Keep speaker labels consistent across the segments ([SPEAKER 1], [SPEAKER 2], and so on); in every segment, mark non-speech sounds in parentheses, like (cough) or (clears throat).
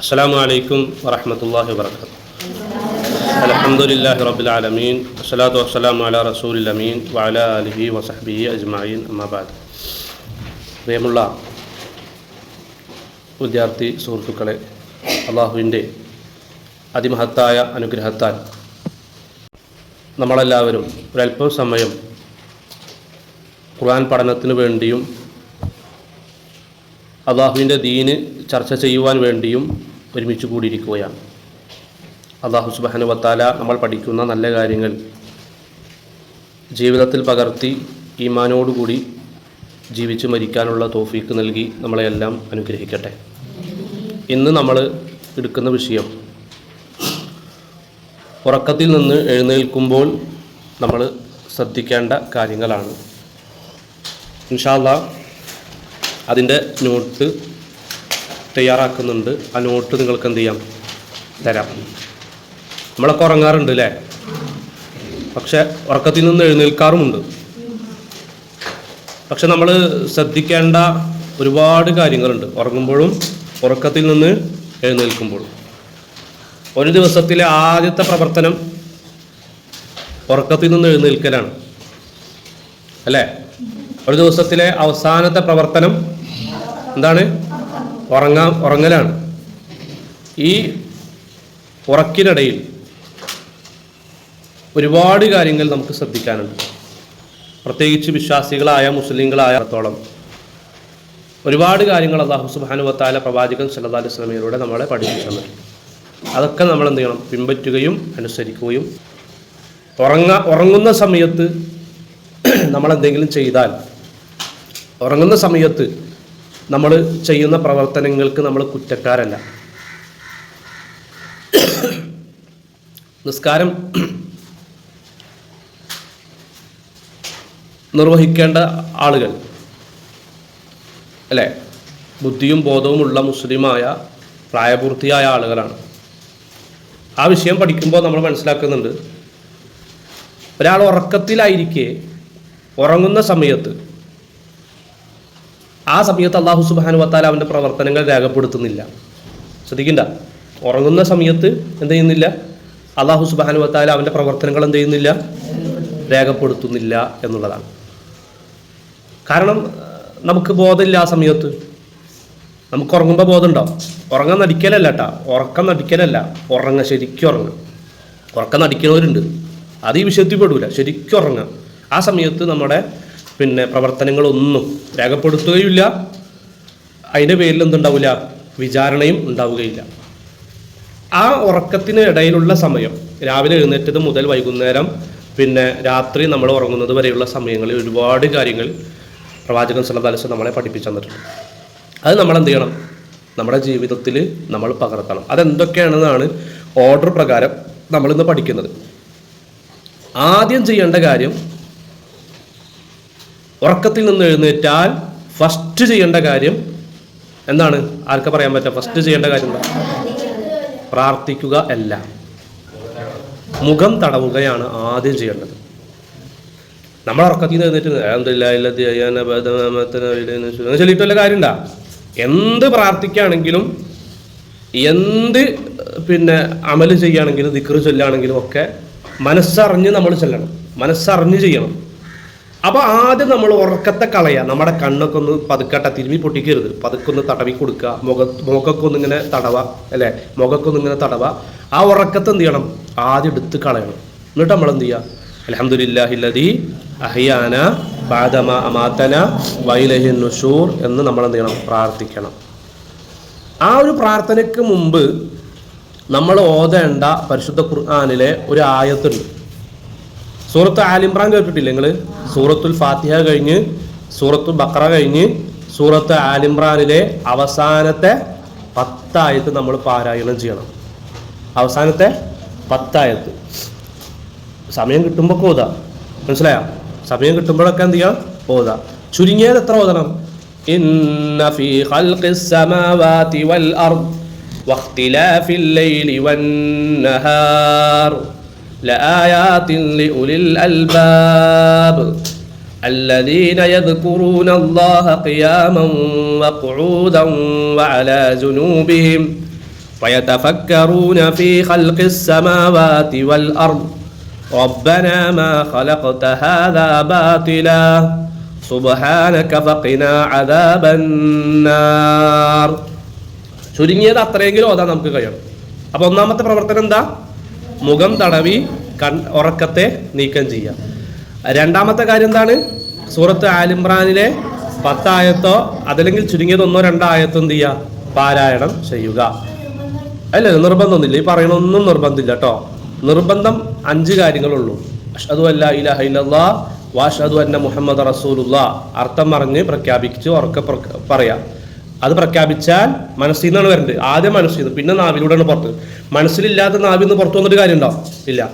[SPEAKER 1] السلام عليكم ورحمة الله وبركاته الحمد لله رب العالمين والصلاة والسلام على رسول الأمين وعلى آله وصحبه أجمعين أما بعد പ്രിയമുള്ള വിദ്യാർത്ഥി സുഹൃത്തുക്കളെ അള്ളാഹുവിൻ്റെ അതിമഹത്തായ അനുഗ്രഹത്താൽ നമ്മളെല്ലാവരും ഒരല്പം സമയം ഖുർആൻ പഠനത്തിന് വേണ്ടിയും അള്ളാഹുവിൻ്റെ ദീന് ചർച്ച ചെയ്യുവാൻ വേണ്ടിയും ഒരുമിച്ച് കൂടിയിരിക്കുകയാണ്. അള്ളാഹു സുബാനു വത്താല നമ്മൾ പഠിക്കുന്ന നല്ല കാര്യങ്ങൾ ജീവിതത്തിൽ പകർത്തി ഈമാനോടുകൂടി ജീവിച്ച് മരിക്കാനുള്ള തോഫീക്ക് നൽകി നമ്മളെയെല്ലാം അനുഗ്രഹിക്കട്ടെ. ഇന്ന് നമ്മൾ എടുക്കുന്ന വിഷയം ഉറക്കത്തിൽ നിന്ന് എഴുന്നേൽക്കുമ്പോൾ നമ്മൾ ശ്രദ്ധിക്കേണ്ട കാര്യങ്ങളാണ്. ഇൻഷാല്ല അതിന്റെ നോട്ട് തയ്യാറാക്കുന്നുണ്ട്. ആ നോട്ട് നിങ്ങൾക്ക് എന്ത് ചെയ്യാം? തരാം. നമ്മളൊക്കെ ഉറങ്ങാറുണ്ട് അല്ലേ പക്ഷെ ഉറക്കത്തിൽ നിന്ന് എഴുന്നേൽക്കാറുമുണ്ട്. പക്ഷെ നമ്മൾ ശ്രദ്ധിക്കേണ്ട ഒരുപാട് കാര്യങ്ങളുണ്ട്. ഉറങ്ങുമ്പോഴും ഉറക്കത്തിൽ നിന്ന് എഴുന്നേൽക്കുമ്പോഴും ഒരു ദിവസത്തിലെ ആദ്യത്തെ പ്രവർത്തനം ഉറക്കത്തിൽ നിന്ന് എഴുന്നേൽക്കലാണ്. അല്ലേ? ഒരു ദിവസത്തിലെ അവസാനത്തെ പ്രവർത്തനം എന്താണ്? ഉറങ്ങാൻ ഉറങ്ങലാണ്. ഈ ഉറക്കിനിടയിൽ ഒരുപാട് കാര്യങ്ങൾ നമുക്ക് ശ്രദ്ധിക്കാനുണ്ട്. പ്രത്യേകിച്ച് വിശ്വാസികളായ മുസ്ലിങ്ങളായത്തോളം ഒരുപാട് കാര്യങ്ങൾ അള്ളാഹു സുബാനുവത്തായ പ്രവാചകൻ സല്ലാ അലൈഹി നമ്മളെ പഠിപ്പിച്ചു അതൊക്കെ നമ്മൾ എന്ത് ചെയ്യണം? പിൻപറ്റുകയും അനുസരിക്കുകയും ഉറങ്ങ ഉറങ്ങുന്ന സമയത്ത് (clears throat) നമ്മൾ എന്തെങ്കിലും ചെയ്താൽ ഉറങ്ങുന്ന സമയത്ത് നമ്മൾ ചെയ്യുന്ന പ്രവർത്തനങ്ങൾക്ക് നമ്മൾ കുറ്റക്കാരല്ല. നിസ്കാരം നിർവഹിക്കേണ്ട ആളുകൾ അല്ലേ? ബുദ്ധിയും ബോധവുമുള്ള മുസ്ലിമായ പ്രായപൂർത്തിയായ ആളുകളാണ്. ആ വിഷയം പഠിക്കുമ്പോൾ നമ്മൾ മനസ്സിലാക്കുന്നുണ്ട്. ഒരാൾ ഉറക്കത്തിലായിരിക്കെ ഉറങ്ങുന്ന സമയത്ത് ആ സമയത്ത് അള്ളാഹു സുബാനു വത്താൽ അവന്റെ പ്രവർത്തനങ്ങൾ രേഖപ്പെടുത്തുന്നില്ല. ശ്രദ്ധിക്കണ്ട. ഉറങ്ങുന്ന സമയത്ത് എന്ത് ചെയ്യുന്നില്ല? അള്ളാഹു സുബാനു വത്താൽ അവന്റെ പ്രവർത്തനങ്ങൾ എന്ത് ചെയ്യുന്നില്ല? രേഖപ്പെടുത്തുന്നില്ല എന്നുള്ളതാണ്. കാരണം നമുക്ക് ബോധമില്ല ആ സമയത്ത്. നമുക്ക് ഉറങ്ങുമ്പോൾ ബോധമുണ്ടാവും. ഉറങ്ങാൻ നടിക്കലല്ല കേട്ടാ ഉറക്കം നടിക്കലല്ല. ഉറങ്ങ ശരിക്കും ഉറങ്ങുക ഉറക്കം നടിക്കുന്നവരുണ്ട് അത് ഈ വിഷയത്തിൽ പെടൂല. ശരിക്കും ഉറങ്ങുക ആ സമയത്ത് നമ്മുടെ പിന്നെ പ്രവർത്തനങ്ങളൊന്നും രേഖപ്പെടുത്തുകയില്ല അതിന്റെ പേരിൽ എന്തുണ്ടാവില്ല? വിചാരണയും ഉണ്ടാവുകയില്ല. ആ ഉറക്കത്തിന് ഇടയിലുള്ള സമയം രാവിലെ എഴുന്നേറ്റത് മുതൽ വൈകുന്നേരം പിന്നെ രാത്രി നമ്മൾ ഉറങ്ങുന്നത് വരെയുള്ള സമയങ്ങളിൽ ഒരുപാട് കാര്യങ്ങൾ പ്രവാചകൻ സല്ലാസ് നമ്മളെ പഠിപ്പിച്ചു തന്നിട്ടുണ്ട്. അത് നമ്മൾ എന്ത് ചെയ്യണം? നമ്മുടെ ജീവിതത്തിൽ നമ്മൾ പകർത്തണം. അതെന്തൊക്കെയാണെന്നാണ് ഓർഡർ പ്രകാരം നമ്മളിന്ന് പഠിക്കുന്നത്. ആദ്യം ചെയ്യേണ്ട കാര്യം ഉറക്കത്തിൽ നിന്ന് എഴുന്നേറ്റാൽ ഫസ്റ്റ് ചെയ്യേണ്ട കാര്യം എന്താണ്? ആർക്ക പറയാൻ പറ്റുക ഫസ്റ്റ് ചെയ്യേണ്ട കാര്യം എന്താ? പ്രാർത്ഥിക്കുക അല്ല. മുഖം തടവുകയാണ് ആദ്യം ചെയ്യേണ്ടത്. നമ്മൾ ഉറക്കത്തിൽ നിന്ന് എഴുന്നേറ്റ് കാര്യം കാര്യമുണ്ടാ എന്ത് പ്രാർത്ഥിക്കുകയാണെങ്കിലും എന്ത് പിന്നെ അമൽ ചെയ്യുകയാണെങ്കിലും ദിക്കറ് ചൊല്ലുകയാണെങ്കിലും ഒക്കെ മനസ്സറിഞ്ഞ് നമ്മൾ ചെല്ലണം. മനസ്സറിഞ്ഞ് ചെയ്യണം. അപ്പോൾ ആദ്യം നമ്മൾ ഉറക്കത്തെ കളയുക നമ്മുടെ കണ്ണൊക്കെ ഒന്ന് പതുക്കട്ട തിരുമ്മി പൊട്ടിക്കരുത്. പതുക്കൊന്ന് തടവി കൊടുക്കുക. മുഖ ഒന്ന് ഇങ്ങനെ തടവ അല്ലേ? മുഖക്കൊന്ന് ഒന്ന് ഇങ്ങനെ തടവ. ആ ഉറക്കത്തെ എന്ത് ചെയ്യണം? ആദ്യം എടുത്ത് കളയണം. എന്നിട്ട് നമ്മൾ എന്ത് ചെയ്യുക? അലഹമുല്ലാഹില്ലതി അഹിയാന ബാദമ അമാത്തന വൈലഹി നുഷൂർ എന്ന് നമ്മൾ എന്ത് ചെയ്യണം? പ്രാർത്ഥിക്കണം. ആ ഒരു പ്രാർത്ഥനയ്ക്ക് മുമ്പ് നമ്മൾ ഓതേണ്ട പരിശുദ്ധ ഖുർആാനിലെ ഒരു ആയത്തുണ്ട്. സൂറത്ത് ആലിമ്രാൻ കേട്ടിട്ടില്ല നിങ്ങൾ സൂറത്തുൽ ഫാത്തിഹ കഴിഞ്ഞ് സൂറത്തുൽ ബക്ര കഴിഞ്ഞ് സൂറത്ത് ആലിമ്രാനിലെ അവസാനത്തെ പത്തായത്ത് നമ്മൾ പാരായണം ചെയ്യണം അവസാനത്തെ പത്തായത്ത് സമയം കിട്ടുമ്പോൾ ഓതാ മനസ്സിലായോ സമയം കിട്ടുമ്പോഴൊക്കെ എന്ത് ചെയ്യാം ഓതാ ചുരുങ്ങിയത് എത്ര ഓതണം ഇന്ന ഫീ ഖൽഖിസ് സമാവാതി വൽ അർദ് واختلاف الليل والنهار لآيات لأولي الألباب الذين يذكرون الله قياما وقعودا وعلى جنوبهم ويتفكرون في خلق السماوات والأرض ربنا ما خلقت هذا باطلا سبحانك فقنا عذاب النار ചുരുങ്ങിയത് അത്രയെങ്കിലും ഓതാൻ നമുക്ക് കഴിയണം അപ്പൊ ഒന്നാമത്തെ പ്രവർത്തനം എന്താ മുഖം തടവി കൺ ഉറക്കത്തെ നീക്കം ചെയ്യുക രണ്ടാമത്തെ കാര്യം എന്താണ്? സൂറത്ത് ആലിമ്രാനിലെ പത്തായത്തോ അതല്ലെങ്കിൽ ചുരുങ്ങിയത് ഒന്നോ രണ്ടോ ആയത്തോ എന്ത് ചെയ്യുക? പാരായണം ചെയ്യുക. അല്ല? നിർബന്ധമൊന്നുമില്ല. ഈ പറയണൊന്നും നിർബന്ധമില്ല കേട്ടോ. നിർബന്ധം അഞ്ച് കാര്യങ്ങളുള്ളൂ. അഷ്ഹദു അല്ല ഇലഹ ഇല്ലല്ലാ വാഷദു അന്ന മുഹമ്മദ് റസൂലുള്ള. അർത്ഥം പറഞ്ഞ് പ്രഖ്യാപിച്ച് ഉറക്കെ പറയാം. അത് പ്രഖ്യാപിച്ചാൽ മനസ്സിൽ നിന്നാണ് വരേണ്ടത് ആദ്യം മനസ്സിൽ നിന്ന് പിന്നെ നാവിലൂടെയാണ് പുറത്ത്. മനസ്സിലില്ലാത്ത നാവിൽ നിന്ന് പുറത്തു വന്നിട്ട് ഉണ്ടാവും ഇല്ല.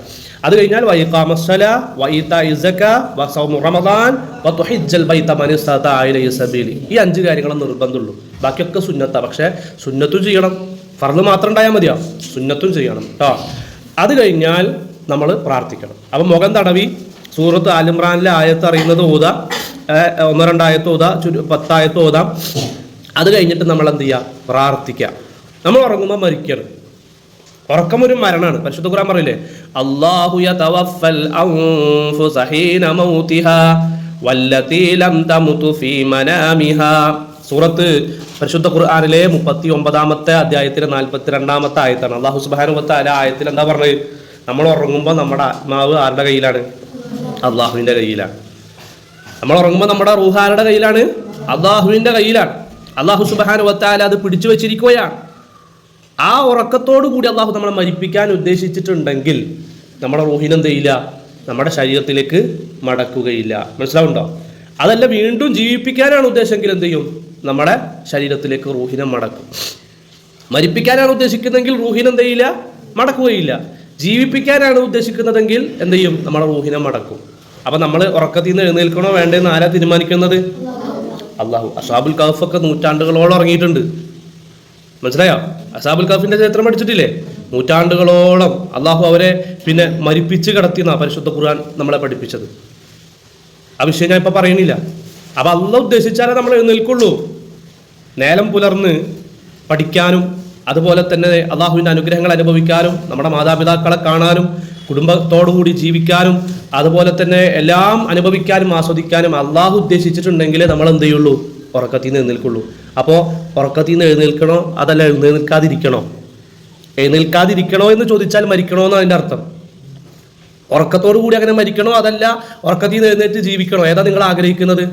[SPEAKER 1] അത് കഴിഞ്ഞാൽ വൈകാമസ്സല വൈത്ത ഇസക്ക റമദാൻ ഈ അഞ്ച് കാര്യങ്ങളും നിർബന്ധമുള്ളൂ. ബാക്കിയൊക്കെ സുന്നത്താ. പക്ഷേ സുന്നത്തും ചെയ്യണം. ഫർദ് മാത്രം ഉണ്ടായാൽ മതിയാ? സുന്നത്തും ചെയ്യണം കേട്ടോ അത് കഴിഞ്ഞാൽ നമ്മൾ പ്രാർത്ഥിക്കണം. അപ്പം മുഖം തടവി. സൂറത്ത് ആലിമ്രാനിലെ ആയത്ത് അറിയുന്നത് ഓതാ ഒന്നോ രണ്ടായത്ത് ഓതാ പത്തായത്ത് ഓതാം അത് കഴിഞ്ഞിട്ട് നമ്മൾ എന്ത് ചെയ്യുക പ്രാർത്ഥിക്കുക നമ്മൾ ഉറങ്ങുമ്പോൾ മരിക്കണം. ഉറക്കം ഒരു മരണമാണ് പരിശുദ്ധ ഖുർആൻ പറയില്ലേ? അല്ലാഹു യതവഫൽ അൻഫുസ സഹീന മൗതിഹാ വല്ലതീ ലം തമുതു ഫീ മനാമിഹാ. സൂറത്ത് പരിശുദ്ധ ഖുർആനിലെ മുപ്പത്തി ഒമ്പതാമത്തെ അധ്യായത്തിലെ നാൽപ്പത്തി രണ്ടാമത്തെ ആയത്താണ് അള്ളാഹു സുബാനു തആല ആയത്തിൽ എന്താ പറഞ്ഞത്? നമ്മൾ ഉറങ്ങുമ്പോൾ നമ്മുടെ ആത്മാവ് ആരുടെ കയ്യിലാണ്? അള്ളാഹുവിന്റെ കയ്യിലാണ്. നമ്മൾ ഉറങ്ങുമ്പോൾ നമ്മുടെ റൂഹ് ആരുടെ കയ്യിലാണ്? അള്ളാഹുവിന്റെ കയ്യിലാണ്. അള്ളാഹു സുബാന വത്താല അത് പിടിച്ചു വെച്ചിരിക്കുകയാണ്. ആ ഉറക്കത്തോടു കൂടി അള്ളാഹു നമ്മളെ മരിപ്പിക്കാൻ ഉദ്ദേശിച്ചിട്ടുണ്ടെങ്കിൽ നമ്മുടെ റോഹിനം തെയ്യില്ല നമ്മുടെ ശരീരത്തിലേക്ക് മടക്കുകയില്ല. മനസ്സിലാവുണ്ടോ അതല്ല വീണ്ടും ജീവിപ്പിക്കാനാണ് ഉദ്ദേശമെങ്കിൽ എന്ത് ചെയ്യും? നമ്മുടെ ശരീരത്തിലേക്ക് റൂഹിനെ മടക്കും. മരിപ്പിക്കാനാണ് ഉദ്ദേശിക്കുന്നതെങ്കിൽ റോഹിനം എന്ത് ചെയ്യില്ല? മടക്കുകയില്ല. ജീവിപ്പിക്കാനാണ് ഉദ്ദേശിക്കുന്നതെങ്കിൽ എന്ത് ചെയ്യും? നമ്മുടെ റൂഹിനെ മടക്കും. അപ്പൊ നമ്മൾ ഉറക്കത്തിൽ നിന്ന് എഴുന്നേൽക്കണോ? വേണ്ടെന്ന് ആരാ തീരുമാനിക്കുന്നത്? അള്ളാഹു അസാബുൽ കാഫൊക്കെ നൂറ്റാണ്ടുകളോളം ഇറങ്ങിയിട്ടുണ്ട്. മനസ്സിലായോ? അസാബുൽ കാഫിന്റെ ചരിത്രം പഠിച്ചിട്ടില്ലേ? നൂറ്റാണ്ടുകളോളം അള്ളാഹു അവരെ പിന്നെ മരിപ്പിച്ച് കിടത്തിയെന്നാ പരിശുദ്ധ ഖുർആൻ നമ്മളെ പഠിപ്പിച്ചത്. ആ വിഷയം ഞാൻ ഇപ്പൊ പറയണില്ല അപ്പൊ അല്ല ഉദ്ദേശിച്ചാലേ നമ്മൾ എഴുന്നേൽക്കുള്ളൂ. നേലം പുലർന്ന് പഠിക്കാനും അതുപോലെ തന്നെ അള്ളാഹുവിന്റെ അനുഗ്രഹങ്ങൾ അനുഭവിക്കാനും നമ്മുടെ മാതാപിതാക്കളെ കാണാനും കുടുംബത്തോടു കൂടി ജീവിക്കാനും അതുപോലെ തന്നെ എല്ലാം അനുഭവിക്കാനും ആസ്വദിക്കാനും അള്ളാഹു ഉദ്ദേശിച്ചിട്ടുണ്ടെങ്കിലേ നമ്മൾ എന്ത് ചെയ്യുള്ളൂ ഉറക്കത്തിൽ നിന്ന് എഴുന്നേൽക്കുള്ളൂ. അപ്പോൾ ഉറക്കത്തിൽ നിന്ന് എഴുന്നേൽക്കണോ? അതല്ല എഴുന്നേൽക്കാതിരിക്കണോ? എഴുന്നേൽക്കാതിരിക്കണോ എന്ന് ചോദിച്ചാൽ മരിക്കണോ എന്ന് അതിന്റെ അർത്ഥം. ഉറക്കത്തോടു കൂടി അങ്ങനെ മരിക്കണോ? അതല്ല ഉറക്കത്തിൽ നിന്ന് എഴുന്നേറ്റ് ജീവിക്കണോ? ഏതാ നിങ്ങൾ ആഗ്രഹിക്കുന്നത്?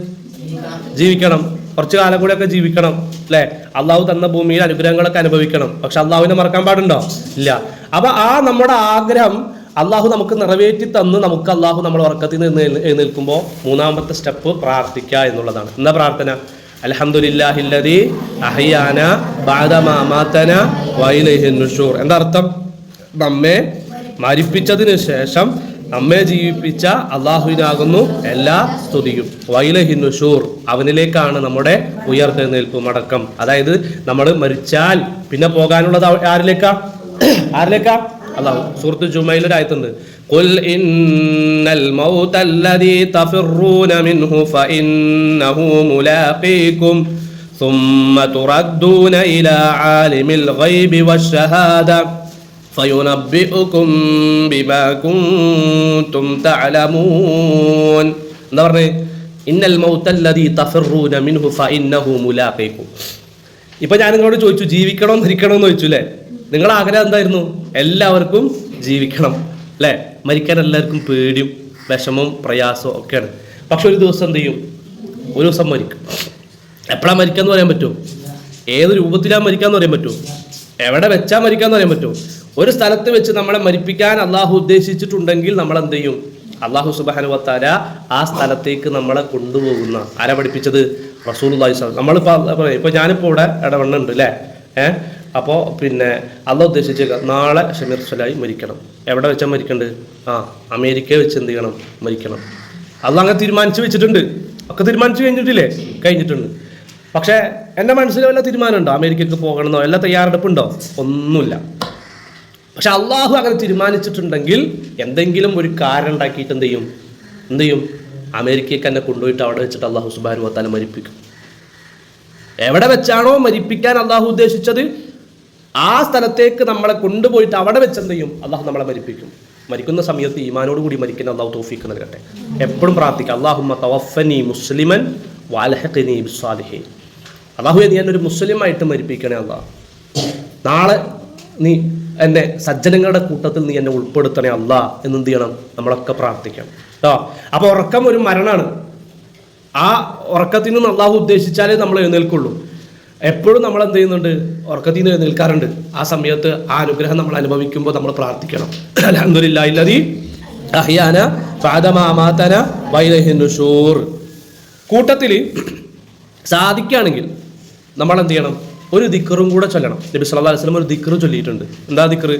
[SPEAKER 1] ജീവിക്കണം. കുറച്ചു കാലം കൂടെ ഒക്കെ ജീവിക്കണം അല്ലെ? അള്ളാഹു തന്ന ഭൂമിയിൽ അനുഗ്രഹങ്ങളൊക്കെ അനുഭവിക്കണം. പക്ഷെ അള്ളാഹുവിനെ മറക്കാൻ പാടുണ്ടോ? ഇല്ല. അപ്പൊ ആ നമ്മുടെ ആഗ്രഹം അള്ളാഹു നമുക്ക് നിറവേറ്റി തന്ന് നമുക്ക് അള്ളാഹു നമ്മൾ ഉറക്കത്തിൽ നിന്ന് നിൽക്കുമ്പോൾ എഴുന്നേൽക്കുമ്പോൾ മൂന്നാമത്തെ സ്റ്റെപ്പ് പ്രാർത്ഥിക്കുക എന്നുള്ളതാണ്. എന്താ പ്രാർത്ഥന? അലഹമുല്ലാഹില്ലതി അഹയാന ബാദമാമാത്തന മാതന വൈലൈഹി നുഷൂർ. എന്താ അർത്ഥം? നമ്മെ മരിപ്പിച്ചതിന് ശേഷം നമ്മെ ജീവിപ്പിച്ച അള്ളാഹുവിനാകുന്നു എല്ലാ സ്തുതിയും. വൈലഹിന്നുഷൂർ അവനിലേക്കാണ് നമ്മുടെ ഉയർത്തെഴുന്നേൽപ്പ് മടക്കം. അതായത് നമ്മൾ മരിച്ചാൽ പിന്നെ പോകാനുള്ളത് ആരിലേക്കാ? ആരിലേക്കാ? അള്ളാഹു സുഹൃത്ത് ജുമയിൽ ഒരു ആയത്തുണ്ട് قل إن الموت الذي تفرون منه فإنه ملاقيكم ثم تردون إلى عالم الغيب والشهادة فينبئكم بما كنتم تعلمون എന്താ പറഞ്ഞേ ഇന്നൽ മൗത്തല്ലദീ തഫറൂന മിൻഹു ഫഇന്നഹു മുലാഖീകും ഇപ്പൊ ഞാൻ നിങ്ങളോട് ചോദിച്ചു ജീവിക്കണോ മരിക്കണോ എന്ന് ചോദിച്ചു അല്ലേ നിങ്ങളുടെ ആഗ്രഹം എന്തായിരുന്നു? എല്ലാവർക്കും ജീവിക്കണം അല്ലേ? മരിക്കാൻ എല്ലാവർക്കും പേടിയും വിഷമവും പ്രയാസവും ഒക്കെയാണ്. പക്ഷെ ഒരു ദിവസം എന്ത് ചെയ്യും? ഒരു ദിവസം മരിക്കും. എപ്പോഴാ മരിക്കാന്ന് പറയാൻ പറ്റുമോ? ഏത് രൂപത്തിലാ മരിക്കാന്ന് പറയാൻ പറ്റുമോ? എവിടെ വെച്ചാ മരിക്കാന്ന് പറയാൻ പറ്റുമോ? ഒരു സ്ഥലത്ത് വെച്ച് നമ്മളെ മരിപ്പിക്കാൻ അള്ളാഹു ഉദ്ദേശിച്ചിട്ടുണ്ടെങ്കിൽ നമ്മൾ എന്ത് ചെയ്യും? അള്ളാഹു സുബാനുവത്താര ആ സ്ഥലത്തേക്ക് നമ്മളെ കൊണ്ടുപോകുന്ന ആരാ പഠിപ്പിച്ചത്? റസൂൽ നമ്മളിപ്പോൾ ഇപ്പൊ ഞാനിപ്പോൾ ഇവിടെ ഇടവണ്ണുണ്ട് അല്ലേ? ഏഹ്? അപ്പോൾ പിന്നെ അള്ളാഹ് ഉദ്ദേശിച്ചേക്ക നാളെ ഷമീർ സലായി മരിക്കണം. എവിടെ വെച്ചാൽ മരിക്കണ്ട്? ആ അമേരിക്കയിൽ വെച്ച് എന്ത് ചെയ്യണം? മരിക്കണം. അത് അങ്ങനെ തീരുമാനിച്ചു വെച്ചിട്ടുണ്ട്. ഒക്കെ തീരുമാനിച്ചു കഴിഞ്ഞിട്ടില്ലേ? കഴിഞ്ഞിട്ടുണ്ട്. പക്ഷേ എന്റെ മനസ്സിൽ വല്ല തീരുമാനമുണ്ടോ? അമേരിക്കക്ക് പോകണമെന്നോ? എല്ലാ തയ്യാറെടുപ്പുണ്ടോ? ഒന്നുമില്ല. പക്ഷെ അള്ളാഹു അങ്ങനെ തീരുമാനിച്ചിട്ടുണ്ടെങ്കിൽ എന്തെങ്കിലും ഒരു കാരണം ഉണ്ടാക്കിയിട്ട് എന്ത് ചെയ്യും? എന്ത് ചെയ്യും? അമേരിക്കയ്ക്ക് എന്നെ കൊണ്ടുപോയിട്ട് അവിടെ വെച്ചിട്ട് അള്ളാഹു സുബാനു മരിപ്പിക്കും. എവിടെ വെച്ചാണോ മരിപ്പിക്കാൻ അള്ളാഹു ഉദ്ദേശിച്ചത്? ആ സ്ഥലത്തേക്ക് നമ്മളെ കൊണ്ടുപോയിട്ട് അവിടെ വെച്ച് എന്ത് ചെയ്യും? അള്ളാഹു നമ്മളെ മരിപ്പിക്കും. മരിക്കുന്ന സമയത്ത് ഈമാനോട് കൂടി മരിക്കുന്ന അള്ളാഹു തോഫിക്ക് നൽകട്ടെ. എപ്പോഴും പ്രാർത്ഥിക്കുക അള്ളാഹുമ്മ മുസ്ലിമൻ അള്ളാഹു നീ ഒരു മുസ്ലിമായിട്ട് മരിപ്പിക്കണേ അള്ളാഹ്. നാളെ നീ എന്നെ സജ്ജനങ്ങളുടെ കൂട്ടത്തിൽ നീ എന്നെ ഉൾപ്പെടുത്തണേ അല്ല എന്ന് എന്ത് ചെയ്യണം? നമ്മളൊക്കെ പ്രാർത്ഥിക്കണം കേട്ടോ അപ്പൊ ഉറക്കം ഒരു മരണമാണ് ആ ഉറക്കത്തിൽ നിന്ന് അള്ളാഹു ഉദ്ദേശിച്ചാലേ നമ്മൾ എഴുന്നേൽക്കുള്ളൂ. എപ്പോഴും നമ്മൾ എന്ത് ചെയ്യുന്നുണ്ട്? ഉറക്കത്തിൽ നിന്ന് നിൽക്കാറുണ്ട് ആ സമയത്ത് ആ അനുഗ്രഹം നമ്മൾ അനുഭവിക്കുമ്പോൾ നമ്മൾ പ്രാർത്ഥിക്കണം. (clears throat) അലഹദില്ലാതി അഹിയാന ഫാദമാമാതന വൈദഹിന്നുഷൂർ കൂട്ടത്തിൽ (clears throat) സാധിക്കുകയാണെങ്കിൽ നമ്മൾ എന്ത് ചെയ്യണം? ഒരു ദിക്കറും കൂടെ ചൊല്ലണം. നബി സല്ലല്ലാഹു അലൈഹി വസല്ലം ഒരു ദിക്കർ ചൊല്ലിയിട്ടുണ്ട്. എന്താ ദിക്കർ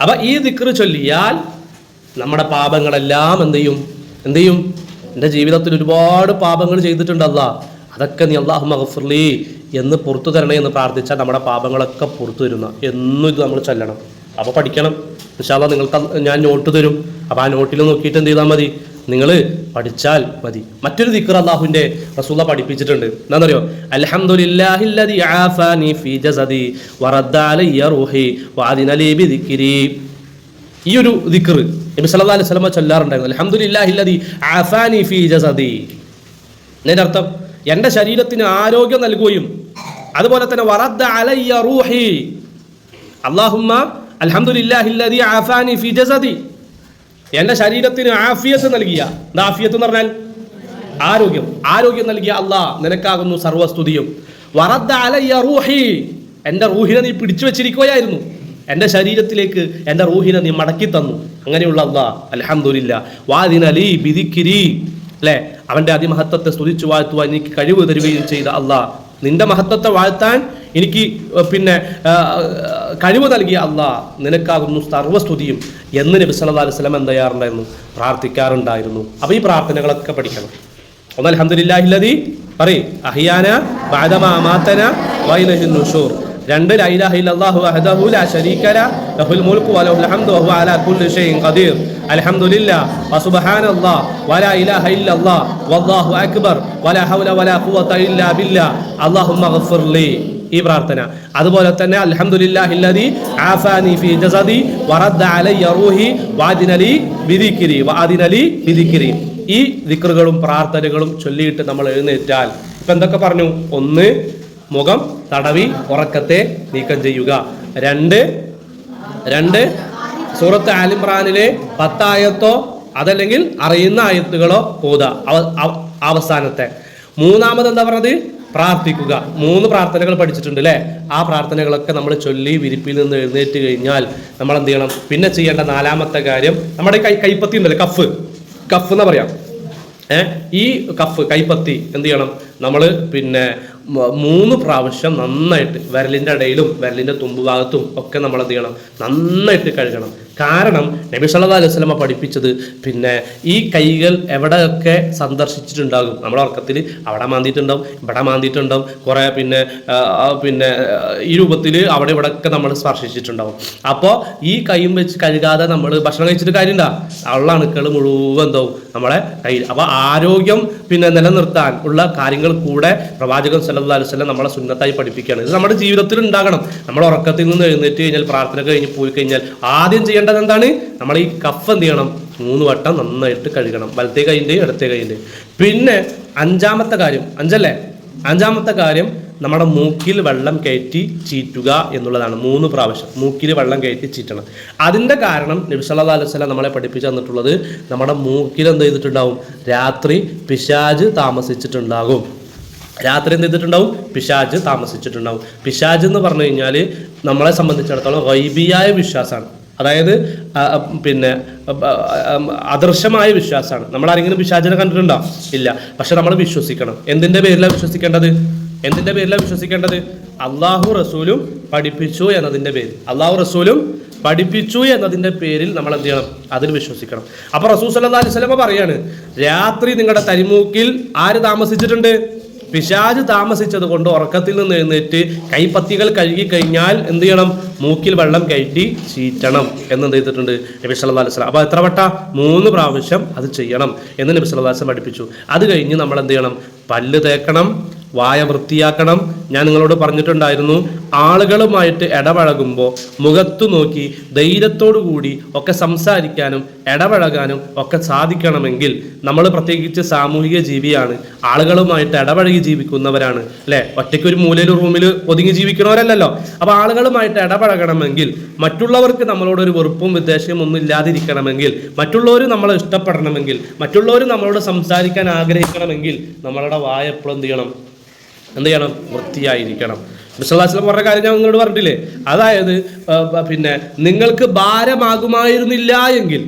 [SPEAKER 1] അപ്പൊ ഈ ദിക്ർ ചൊല്ലിയാൽ നമ്മുടെ പാപങ്ങളെല്ലാം എന്ത് ചെയ്യും? എന്ത് ചെയ്യും? എന്റെ ജീവിതത്തിൽ ഒരുപാട് പാപങ്ങൾ ചെയ്തിട്ടുണ്ടല്ല അതൊക്കെ നീ അള്ളാഹു മഹഫുർലി എന്ന് പുറത്തു തരണേ എന്ന് പ്രാർത്ഥിച്ചാൽ നമ്മുടെ പാപങ്ങളൊക്കെ പുറത്തു തരുന്ന എന്നും ഇത് നമ്മൾ ചൊല്ലണം. അപ്പോൾ പഠിക്കണം. വിശാല നിങ്ങൾക്ക് ഞാൻ നോട്ട് തരും. അപ്പോൾ ആ നോട്ടിൽ നോക്കിയിട്ട് എന്ത് ചെയ്താൽ മതി? നിങ്ങൾ പഠിച്ചാൽ മതി. മറ്റൊരു ദിക്കർ അള്ളാഹുവിന്റെ റസൂല പഠിപ്പിച്ചിട്ടുണ്ട്. എന്താണെന്നറിയോ? അലഹമുല്ലാഹില്ലി ഈ ഒരു ദിക്കർ നബി സല്ലാ അലൈഹി സ്വലമ ചൊല്ലാറുണ്ടായിരുന്നു. അലഹമുല്ലാഹില്ലി ആഫാനി ഫീ ജസദി. എന്നതിന്റെ അർത്ഥം എന്റെ ശരീരത്തിന് ആരോഗ്യം നൽകുകയും അതുപോലെ തന്നെ വറദ്ദ അലയ്യ റൂഹി. അള്ളാഹുമ്മ അൽഹംദുലില്ലാഹില്ലദി ആഫാനി ഫീ ജസദി. എന്റെ ശരീരത്തിന് ആഫിയത്ത് നൽകിയ ആഫിയത്ത് എന്ന് പറഞ്ഞാൽ? ആരോഗ്യം. ആരോഗ്യം നൽകിയ അള്ളാഹ് നിനക്കാകുന്നു സർവസ്തുതിയും. വറദ്ദ അലയ്യ റൂഹി. എന്റെ റൂഹിനെ നീ പിടിച്ചു വെച്ചിരിക്കുകയായിരുന്നു. എന്റെ ശരീരത്തിലേക്ക് എന്റെ റൂഹിനെ നീ മടക്കി തന്നു അങ്ങനെയുള്ള അള്ളാഹ് അലഹമുല്ല വാദിനലി ബിദിക്കിരി അല്ലേ? അവന്റെ അതിമഹത്വത്തെ സ്തുതിച്ചു വാഴ്ത്തുവാൻ എനിക്ക് കഴിവ് തരികയും ചെയ്ത അള്ളാഹ് നിന്റെ മഹത്വത്തെ വാഴ്ത്താൻ എനിക്ക് പിന്നെ കഴിവ് നൽകിയ അള്ളാഹ് നിനക്കാകുന്നു സർവസ്തുതിയും. എന്ന് നബി സല്ലല്ലാഹു അലൈഹി വസല്ലം എന്ത് ചെയ്യാറുണ്ടായിരുന്നു? പ്രാർത്ഥിക്കാറുണ്ടായിരുന്നു. അപ്പോൾ ഈ പ്രാർത്ഥനകളൊക്കെ പഠിക്കണം. ഒന്ന് അൽഹംദുലില്ലാഹില്ലദി. പറയ്. അഹിയാന ബഅദമാ അമാതന വൈലഹിൻ നുഷൂർ. രണ്ട് ഈ പ്രാർത്ഥന. അതുപോലെ തന്നെ അൽഹംദുലില്ലാഹില്ലദി ആഫാനി ഫീ ജസദി വറദ്ദ അലയ്യ റൂഹി ബിദിക്രി ബിദിക്രി. ഈ ദിക്റുകളും പ്രാർത്ഥനകളും ചൊല്ലിയിട്ട് നമ്മൾ എഴുന്നേറ്റാൽ ഇപ്പൊ എന്തൊക്കെ പറഞ്ഞു? ഒന്ന് മുഖം തടവി ഉറക്കത്തെ നീക്കം ചെയ്യുക. രണ്ട് രണ്ട് സൂറത്ത് ആലിമ്രാനിലെ പത്തായത്തോ അതല്ലെങ്കിൽ അറിയുന്ന ആയത്തുകളോ അവ- അവസാനത്തെ. മൂന്നാമത് എന്താ പറഞ്ഞത്? പ്രാർത്ഥിക്കുക. മൂന്ന് പ്രാർത്ഥനകൾ പഠിച്ചിട്ടുണ്ട് അല്ലേ ആ പ്രാർത്ഥനകളൊക്കെ നമ്മൾ ചൊല്ലി വിരിപ്പിൽ നിന്ന് എഴുന്നേറ്റ് കഴിഞ്ഞാൽ നമ്മൾ എന്ത് ചെയ്യണം? പിന്നെ ചെയ്യേണ്ട നാലാമത്തെ കാര്യം നമ്മുടെ കൈ കൈപ്പത്തി ഉണ്ടല്ലേ കഫ്. കഫ് എന്ന് പറയാം. ഏഹ് ഈ കഫ് കൈപ്പത്തി എന്ത് ചെയ്യണം? നമ്മൾ പിന്നെ മൂന്ന് പ്രാവശ്യം നന്നായിട്ട് വിരലിന്റെ ഇടയിലും വിരലിന്റെ തുമ്പ് ഭാഗത്തും ഒക്കെ നമ്മൾ എന്ത് ചെയ്യണം? നന്നായിട്ട് കഴുകണം. കാരണം നബി സല്ലല്ലാഹു അലൈഹി വസല്ലമ പഠിപ്പിച്ചത് പിന്നെ ഈ കൈകൾ എവിടെയൊക്കെ സന്ദർശിച്ചിട്ടുണ്ടാകും? നമ്മുടെ ഉറക്കത്തിൽ അവിടെ മാന്തിയിട്ടുണ്ടാവും ഇവിടെ മാന്തിയിട്ടുണ്ടാവും കുറേ പിന്നെ പിന്നെ ഈ രൂപത്തിൽ അവിടെ ഇവിടെ ഒക്കെ നമ്മൾ സ്പർശിച്ചിട്ടുണ്ടാവും. അപ്പോൾ ഈ കൈയും വെച്ച് കഴുകാതെ നമ്മൾ ഭക്ഷണം കഴിച്ചിട്ട് കാര്യമുണ്ടാ ഉള്ള അണുക്കൾ മുഴുവൻ എന്താവും? നമ്മളെ കയ്യിൽ. അപ്പോൾ ആരോഗ്യം പിന്നെ നിലനിർത്താൻ ഉള്ള കാര്യങ്ങൾ കൂടെ പ്രവാചകൻ സല്ലല്ലാഹു അലൈഹി വസല്ലം നമ്മളെ സുന്നത്തായി പഠിപ്പിക്കുകയാണ്. ഇത് നമ്മുടെ ജീവിതത്തിൽ ഉണ്ടാകണം. നമ്മൾ ഉറക്കത്തിൽ നിന്ന് എഴുന്നേറ്റ് കഴിഞ്ഞാൽ പ്രാർത്ഥന കഴിഞ്ഞ് പോയി കഴിഞ്ഞാൽ ആദ്യം ചെയ്യേണ്ടത് എന്താണ്? നമ്മൾ ഈ കഫ് എന്ത് ചെയ്യണം? മൂന്ന് വട്ടം നന്നായിട്ട് കഴുകണം. വലത്തെ കൈന്റെയും ഇടത്തെ കൈന്റെയും പിന്നെ അഞ്ചാമത്തെ കാര്യം അഞ്ചല്ലേ? അഞ്ചാമത്തെ കാര്യം നമ്മുടെ മൂക്കിൽ വെള്ളം കയറ്റി ചീറ്റുക എന്നുള്ളതാണ് മൂന്ന് പ്രാവശ്യം. മൂക്കിൽ വെള്ളം കയറ്റി ചീറ്റണം. അതിന്റെ കാരണം നബി സല്ലല്ലാഹു അലൈഹി വസല്ലം നമ്മളെ പഠിപ്പിച്ചു തന്നിട്ടുള്ളത് നമ്മുടെ മൂക്കിൽ എന്ത് ചെയ്തിട്ടുണ്ടാവും? രാത്രി പിശാജ് താമസിച്ചിട്ടുണ്ടാകും. രാത്രി എന്ത് ചെയ്തിട്ടുണ്ടാവും? പിശാജ് താമസിച്ചിട്ടുണ്ടാവും. പിശാജ് എന്ന് പറഞ്ഞു കഴിഞ്ഞാൽ നമ്മളെ സംബന്ധിച്ചിടത്തോളം വൈബിയായ വിശ്വാസമാണ്. അതായത് പിന്നെ അദർശമായ വിശ്വാസമാണ്. നമ്മൾ ആരെങ്കിലും പിശാചിനെ കണ്ടിട്ടുണ്ടോ? ഇല്ല. പക്ഷെ നമ്മൾ വിശ്വസിക്കണം. എന്തിന്റെ പേരിലാണ് വിശ്വസിക്കേണ്ടത്? എന്തിന്റെ പേരിലാണ് വിശ്വസിക്കേണ്ടത്? അള്ളാഹു റസൂലും പഠിപ്പിച്ചു എന്നതിന്റെ പേര് അള്ളാഹു റസൂലും പഠിപ്പിച്ചു എന്നതിന്റെ പേരിൽ നമ്മൾ എന്ത് ചെയ്യണം? അതിൽ വിശ്വസിക്കണം. അപ്പൊ റസൂൽ സല്ലാ അലൈഹി പറയാണ് രാത്രി നിങ്ങളുടെ തരിമൂക്കിൽ ആര് താമസിച്ചിട്ടുണ്ട്? പിശാജ് താമസിച്ചത് കൊണ്ട് ഉറക്കത്തിൽ നിന്ന് എഴുന്നേറ്റ് കൈപ്പത്തികൾ കഴുകി കഴിഞ്ഞാൽ എന്ത് ചെയ്യണം? മൂക്കിൽ വെള്ളം കയറ്റി ചീറ്റണം എന്ന് എന്ത് ചെയ്തിട്ടുണ്ട് നബി സല്ലാ അലൈഹി വസല്ലം. അപ്പോൾ എത്ര വട്ട? മൂന്ന് പ്രാവശ്യം അത് ചെയ്യണം എന്ന് നബി അലൈഹി വസല്ലം പഠിപ്പിച്ചു. അത് കഴിഞ്ഞ് നമ്മൾ എന്ത് ചെയ്യണം? പല്ല് തേക്കണം വായ വൃത്തിയാക്കണം. ഞാൻ നിങ്ങളോട് പറഞ്ഞിട്ടുണ്ടായിരുന്നു ആളുകളുമായിട്ട് ഇടപഴകുമ്പോൾ മുഖത്തു നോക്കി ധൈര്യത്തോടു കൂടി ഒക്കെ സംസാരിക്കാനും ഇടപഴകാനും ഒക്കെ സാധിക്കണമെങ്കിൽ നമ്മൾ പ്രത്യേകിച്ച് സാമൂഹിക ജീവിയാണ്. ആളുകളുമായിട്ട് ഇടപഴകി ജീവിക്കുന്നവരാണ് അല്ലെ? ഒറ്റയ്ക്ക് ഒരു മൂലയിൽ റൂമിൽ ഒതുങ്ങി ജീവിക്കുന്നവരല്ലല്ലോ. അപ്പോൾ ആളുകളുമായിട്ട് ഇടപഴകണമെങ്കിൽ മറ്റുള്ളവർക്ക് നമ്മളോട് ഒരു വെറുപ്പും വിദ്വേഷവും ഒന്നും ഇല്ലാതിരിക്കണമെങ്കിൽ മറ്റുള്ളവർ നമ്മളെ ഇഷ്ടപ്പെടണമെങ്കിൽ മറ്റുള്ളവർ നമ്മളോട് സംസാരിക്കാൻ ആഗ്രഹിക്കണമെങ്കിൽ നമ്മളുടെ വായ എപ്പോഴും എന്ത് ചെയ്യണം? എന്ത് ചെയ്യണം? വൃത്തിയായിരിക്കണം. വിശ്വാസം പറഞ്ഞ കാര്യം ഞാൻ നിങ്ങളോട് പറഞ്ഞിട്ടില്ലേ? അതായത് പിന്നെ നിങ്ങൾക്ക് ഭാരമാകുമായിരുന്നില്ല എങ്കിൽ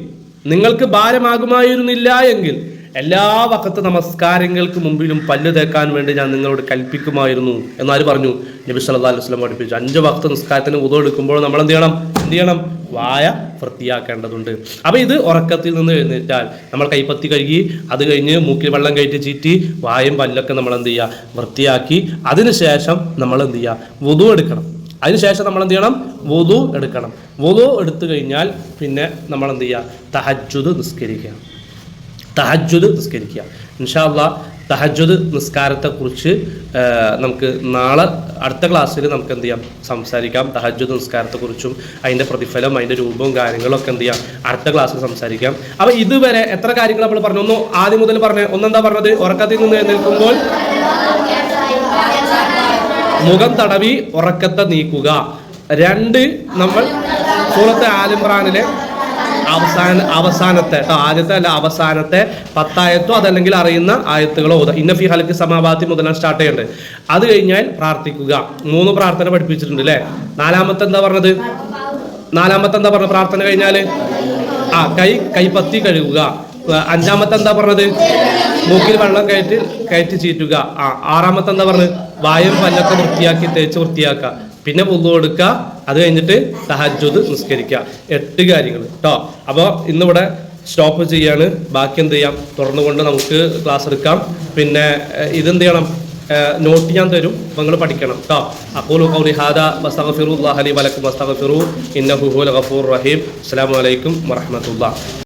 [SPEAKER 1] നിങ്ങൾക്ക് ഭാരമാകുമായിരുന്നില്ല എങ്കിൽ എല്ലാ വക്കത്ത് നമസ്കാരങ്ങൾക്ക് മുമ്പിലും പല്ല് തേക്കാൻ വേണ്ടി ഞാൻ നിങ്ങളോട് കൽപ്പിക്കുമായിരുന്നു എന്നാര് പറഞ്ഞു? നബി സല്ലല്ലാഹു അലൈഹി പഠിപ്പിച്ചു. അഞ്ച് വക്ത നിസ്കാരത്തിന് ഉതവെടുക്കുമ്പോൾ നമ്മൾ എന്ത് ചെയ്യണം? എന്ത് ചെയ്യണം? വായ വൃത്തിയാക്കേണ്ടതുണ്ട്. അപ്പോൾ ഇത് ഉറക്കത്തിൽ നിന്ന് എഴുന്നേറ്റാൽ നമ്മൾ കൈപ്പത്തി കഴുകി അത് കഴിഞ്ഞ് മൂക്കിൽ വെള്ളം കയറ്റി ചീറ്റി വായും പല്ലൊക്കെ നമ്മൾ എന്ത് ചെയ്യുക? വൃത്തിയാക്കി. അതിനുശേഷം നമ്മൾ എന്ത് ചെയ്യുക? വുതു എടുക്കണം. അതിനുശേഷം നമ്മൾ എന്ത് ചെയ്യണം? വുതു എടുക്കണം. വുതു എടുത്തു കഴിഞ്ഞാൽ പിന്നെ നമ്മൾ എന്ത് ചെയ്യുക? തഹജ്ജുദ് നിസ്കരിക്കുക. തഹജ്ജുദ് നിസ്കരിക്കുക. ഇൻഷാല്ല തഹജ്ജുദ് നിസ്കാരത്തെക്കുറിച്ച് നമുക്ക് നാളെ അടുത്ത ക്ലാസ്സിൽ നമുക്ക് എന്ത് ചെയ്യാം? സംസാരിക്കാം. തഹജ്ജുദ് നിസ്കാരത്തെക്കുറിച്ചും അതിന്റെ പ്രതിഫലം അതിന്റെ രൂപവും കാര്യങ്ങളൊക്കെ എന്ത് ചെയ്യാം? അടുത്ത ക്ലാസ്സിൽ സംസാരിക്കാം. അപ്പോൾ ഇതുവരെ എത്ര കാര്യങ്ങൾ നമ്മൾ പറഞ്ഞു? ഒന്ന് ആദ്യം മുതൽ പറഞ്ഞു. ഒന്നെന്താ പറഞ്ഞത്? ഉറക്കത്തിൽ നിന്ന് നിൽക്കുമ്പോൾ മുഖം തടവി ഉറക്കത്തെ നീക്കുക. രണ്ട് നമ്മൾ സൂറത്ത് ആലിമ്രാനിലെ അവസാന അവസാനത്തെ കേട്ടോ ആദ്യത്തെ അല്ല അവസാനത്തെ പത്തായത്തോ അതല്ലെങ്കിൽ അറിയുന്ന ആയത്തുകളോ ഓതുക. ഇന്നഫി ഹലക്ക് സമാവാത്തി മുതലാണ് സ്റ്റാർട്ട് ചെയ്യേണ്ടത് അത് കഴിഞ്ഞാൽ പ്രാർത്ഥിക്കുക. മൂന്ന് പ്രാർത്ഥന പഠിപ്പിച്ചിട്ടുണ്ട് അല്ലേ നാലാമത്തെ എന്താ പറഞ്ഞത്? നാലാമത്തെ എന്താ പറഞ്ഞത് പ്രാർത്ഥന കഴിഞ്ഞാൽ? ആ കൈ കൈപ്പത്തി കഴുകുക. അഞ്ചാമത്തെ എന്താ പറഞ്ഞത്? മൂക്കിൽ വെള്ളം കയറ്റി കയറ്റി ചീറ്റുക. ആ ആറാമത്തെ എന്താ പറഞ്ഞത്? വായും പല്ലൊക്കെ വൃത്തിയാക്കി തേച്ച് വൃത്തിയാക്കുക. പിന്നെ പുതു കൊടുക്കുക. അത് കഴിഞ്ഞിട്ട് തഹജ്ജുദ് നിസ്കരിക്കുക. എട്ട് കാര്യങ്ങൾ കേട്ടോ അപ്പോൾ ഇന്നിവിടെ സ്റ്റോപ്പ് ചെയ്യാണ്. ബാക്കി എന്ത് ചെയ്യാം? തുറന്നുകൊണ്ട് നമുക്ക് ക്ലാസ് എടുക്കാം. പിന്നെ ഇതെന്ത് ചെയ്യണം? നോട്ട് ഞാൻ തരും. നിങ്ങൾ പഠിക്കണം കേട്ടോ അപ്പോൾ കൗലി ഹാദ വസ്തഗ്ഫിറുല്ലാഹി അലി വലക്കും വസ്തഗ്ഫിറു. ഇന്ന ഹുഹുൽ ഗഫൂർ റഹീം. അസ്സാം വലൈക്കും വറഹ്മത്തുള്ളാഹി.